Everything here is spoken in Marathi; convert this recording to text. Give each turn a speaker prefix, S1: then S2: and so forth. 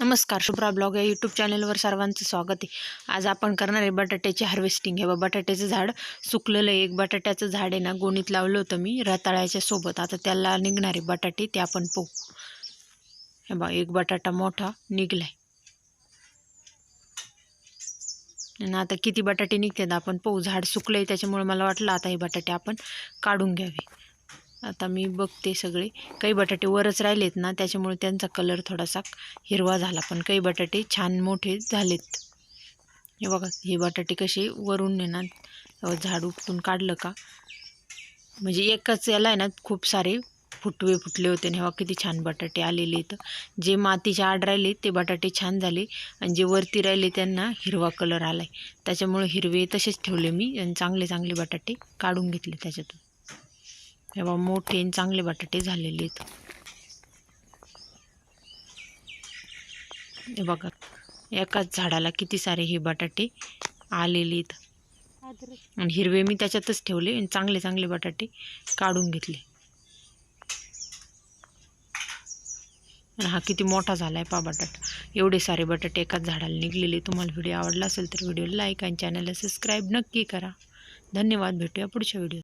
S1: नमस्कार शुभ्रा ब्लॉग या यूट्यूब चॅनलवर सर्वांचं स्वागत आहे. आज आपण करणार आहे बटाट्याची हार्वेस्टिंग हे बा बटाट्याचं झाड सुकलेलं आहे. एक बटाट्याचं झाड आहे ना गोणीत लावलं होतं मी रताळ्याच्या सोबत. आता त्याला निघणारे बटाटे ते आपण पोहू. हे बा एक बटाटा मोठा निघलाय. आणि आता किती बटाटे निघतात आपण पोहू. झाड सुकलंय त्याच्यामुळे मला वाटलं आता हे बटाटे आपण काढून घ्यावे. आता मी बघते सगळे. काही बटाटे वरच राहिलेत ना त्याच्यामुळे त्यांचा कलर थोडासा हिरवा झाला. पण काही बटाटे छान मोठे झालेत. हे बघा हे बटाटे कसे वरून नेणार झाड उपटून काढलं का? म्हणजे एकच याला आहे ना खूप सारे फुटवे फुटले होते. आणि हेव्हा किती छान बटाटे आलेले आहेत. जे मातीच्या आड राहिले ते बटाटे छान झाले. आणि जे वरती राहिले त्यांना हिरवा कलर आला आहे त्याच्यामुळे हिरवे तसेच ठेवले मी. आणि चांगले चांगले बटाटे काढून घेतले त्याच्यातून. तेव्हा मोठे आणि चांगले बटाटे झालेले आहेत. हे बघा एकाच झाडाला किती सारे हे बटाटे आलेले आहेत. आणि हिरवे मी त्याच्यातच ठेवले आणि चांगले चांगले बटाटे काढून घेतले. आणि हा किती मोठा झाला आहे पा बटाटा. एवढे सारे बटाटे एकाच झाडाला निघलेले तुम्हाला व्हिडिओ आवडला असेल तर व्हिडिओला लाईक आणि चॅनलला सबस्क्राईब नक्की करा. धन्यवाद. भेटूया पुढच्या व्हिडिओ